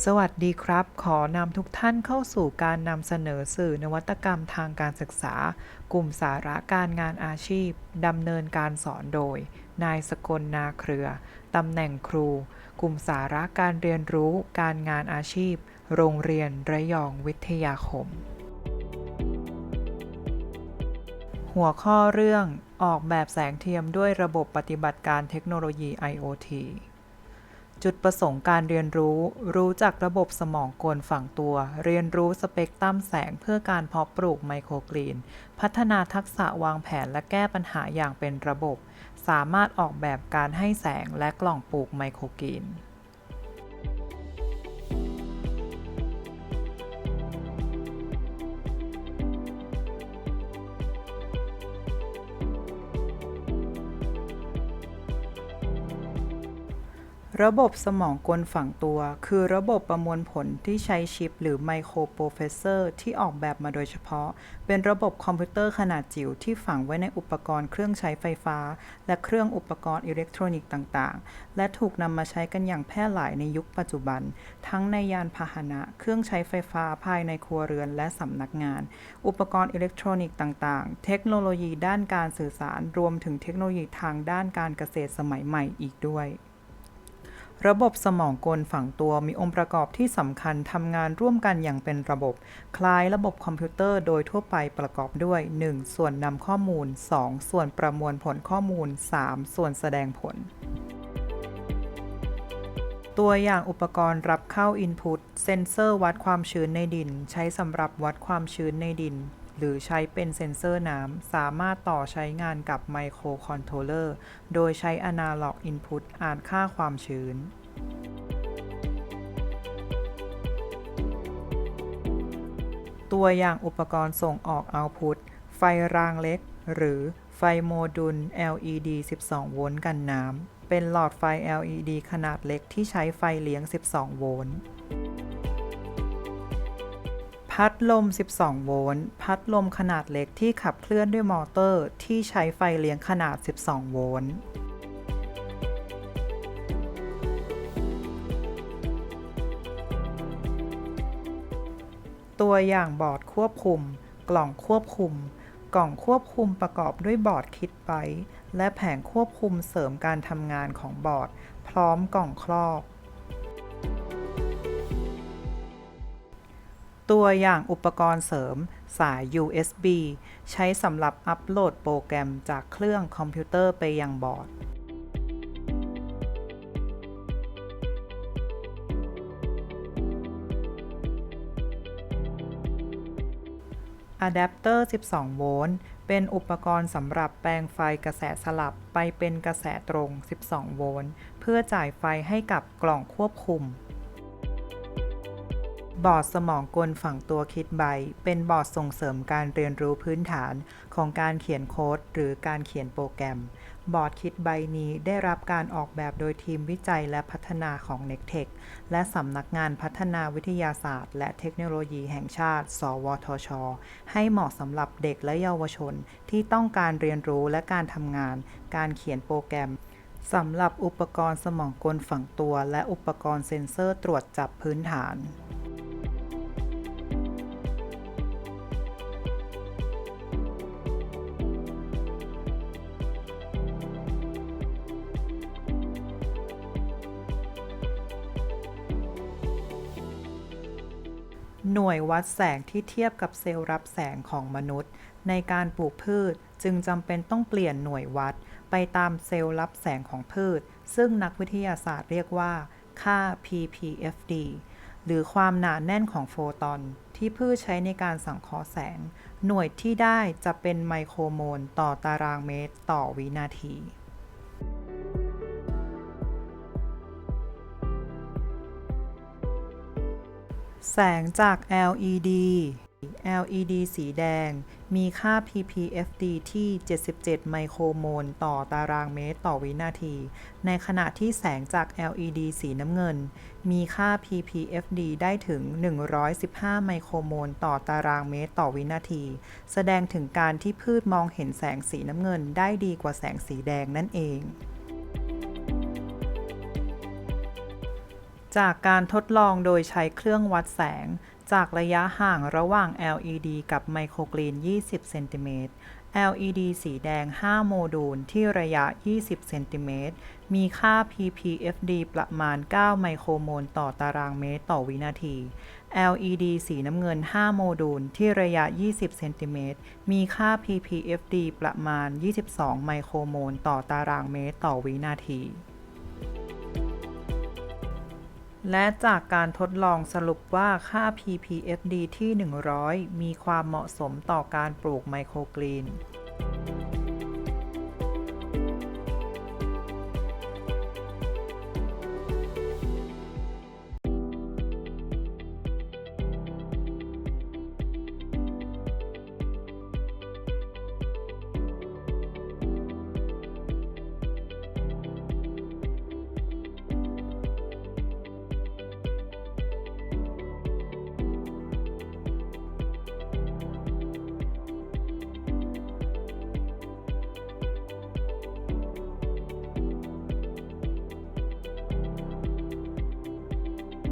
สวัสดีครับ ขอนำทุกท่านเข้าสู่การนำเสนอสื่อนวัตกรรมทางการศึกษา กลุ่มสาระการงานอาชีพดำเนินการสอนโดย นายสกลนาเครือตำแหน่งครู กลุ่มสาระการเรียนรู้การงานอาชีพ โรงเรียนระยองวิทยาคม หัวข้อเรื่องออกแบบแสงเทียมด้วยระบบปฏิบัติการเทคโนโลยี IoT จุดประสงค์การเรียนรู้ รู้จักระบบสมองกลฝังตัว เรียนรู้สเปกตรัมแสงเพื่อการเพาะปลูกไมโครกรีน พัฒนาทักษะวางแผนและแก้ปัญหาอย่างเป็นระบบ สามารถออกแบบการให้แสงและกล่องปลูกไมโครกรีน ระบบสมองกลฝังตัว คือระบบประมวลผลที่ใช้ชิป หรือไมโครโปรเฟสเซอร์ที่ออกแบบมาโดยเฉพาะ เป็นระบบคอมพิวเตอร์ขนาดจิ๋วที่ฝังไว้ในอุปกรณ์เครื่องใช้ไฟฟ้า และเครื่องอุปกรณ์อิเล็กทรอนิกส์ต่างๆ และถูกนำมาใช้กันอย่างแพร่หลายในยุคปัจจุบัน ทั้งในยานพาหนะ เครื่องใช้ไฟฟ้าภายในครัวเรือนและสำนักงาน อุปกรณ์อิเล็กทรอนิกส์ต่างๆ เทคโนโลยีด้านการสื่อสารรวมถึงเทคโนโลยีทางด้านการเกษตรสมัยใหม่อีกด้วย ระบบสมองกลฝังตัวมีองค์ประกอบที่สำคัญทำงานร่วมกันอย่างเป็นระบบ คล้ายระบบคอมพิวเตอร์โดยทั่วไปประกอบด้วย 1. ส่วนนำข้อมูล 2. ส่วนประมวลผลข้อมูล 3. ส่วนแสดงผลตัวอย่างอุปกรณ์รับเข้า Input เซนเซอร์วัดความชื้นในดิน ใช้สำหรับวัดความชื้นในดิน หรือใช้เป็นเซ็นเซอร์น้ำ สามารถต่อใช้งานกับไมโครคอนโทรลเลอร์ โดยใช้ Analog Input อ่านค่าความชื้นตัวอย่างอุปกรณ์ส่งออก Output ไฟรางเล็ก หรือไฟโมดูล LED 12 โวลต์กันน้ำ เป็นหลอดไฟ LED ขนาดเล็กที่ใช้ไฟเลี้ยง 12 โวลต์ พัดลม 12 โวลต์ พัดลมขนาดเล็กที่ขับเคลื่อนด้วยมอเตอร์ที่ใช้ไฟเลี้ยงขนาด 12 โวลต์ตัวอย่างบอร์ดควบคุม กล่องควบคุม กล่องควบคุมประกอบด้วยบอร์ดคิดไบต์และแผงควบคุมเสริมการทำงานของบอร์ด พร้อมกล่องครอบ ตัวอย่างอุปกรณ์เสริมสาย USB ใช้สำหรับอัปโหลดโปรแกรมจากเครื่องคอมพิวเตอร์ไปยังบอร์ดอะแดปเตอร์ 12 โวลต์ เป็นอุปกรณ์สำหรับแปลงไฟกระแสสลับไปเป็นกระแสตรง 12 โวลต์ เพื่อจ่ายไฟให้กับกล่องควบคุม บอร์ดสมองกลฝั่งตัวคิดไบเป็นบอร์ดส่งเสริมการเรียนรู้พื้นฐานของการเขียนโค้ดหรือการเขียนโปรแกรม บอร์ดคิดไบนี้ได้รับการออกแบบโดยทีมวิจัยและพัฒนาของ n e c t e c h และสำนักงานพัฒนาวิทยาศาสตร์ และเทคโนโลยีแห่งชาติ สวทช ให้เหมาะสำหรับเด็กและเยาวชนที่ต้องการเรียนรู้และการทำงาน การเขียนโปรแกรมสำหรับอุปกรณ์สมองกลฝังตัว และอุปกรณ์เซ็นเซอร์ตรวจจับพื้นฐาน หน่วยวัดแสงที่เทียบกับเซลล์รับแสงของมนุษย์ ในการปลูกพืชจึงจำเป็นต้องเปลี่ยนหน่วยวัด ไปตามเซลล์รับแสงของพืช ซึ่งนักวิทยาศาสตร์เรียกว่า ค่า ppfd หรือความหนาแน่นของโฟตอน ที่พืชใช้ในการสังเคราะห์แสง หน่วยที่ได้จะเป็นไมโครโมลต่อตารางเมตรต่อวินาที แสงจาก LED LED สีแดง มีค่า ppfd ที่ 77 ไมโครโมลต่อตารางเมตรต่อวินาที ในขณะที่แสงจาก LED สีน้ำเงิน มีค่า ppfd ได้ถึง 115 ไมโครโมลต่อตารางเมตรต่อวินาที แสดงถึงการที่พืชมองเห็นแสงสีน้ำเงินได้ดีกว่าแสงสีแดงนั่นเอง จากการทดลองโดยใช้เครื่องวัดแสง จากระยะห่างระหว่าง LED กับไมโครกรีน 20 เซนติเมตร LED สีแดง 5 โมดูลที่ระยะ 20 เซนติเมตร มีค่า ppfd ประมาณ 9 ไมโครโมลต่อตารางเมตรต่อวินาที LED สีน้ำเงิน 5 โมดูลที่ระยะ 20 เซนติเมตร มีค่า ppfd ประมาณ 22 ไมโครโมลต่อตารางเมตรต่อวินาที และจากการทดลองสรุปว่าค่า ppfd ที่ 100 มีความเหมาะสมต่อการปลูกไมโครกรีน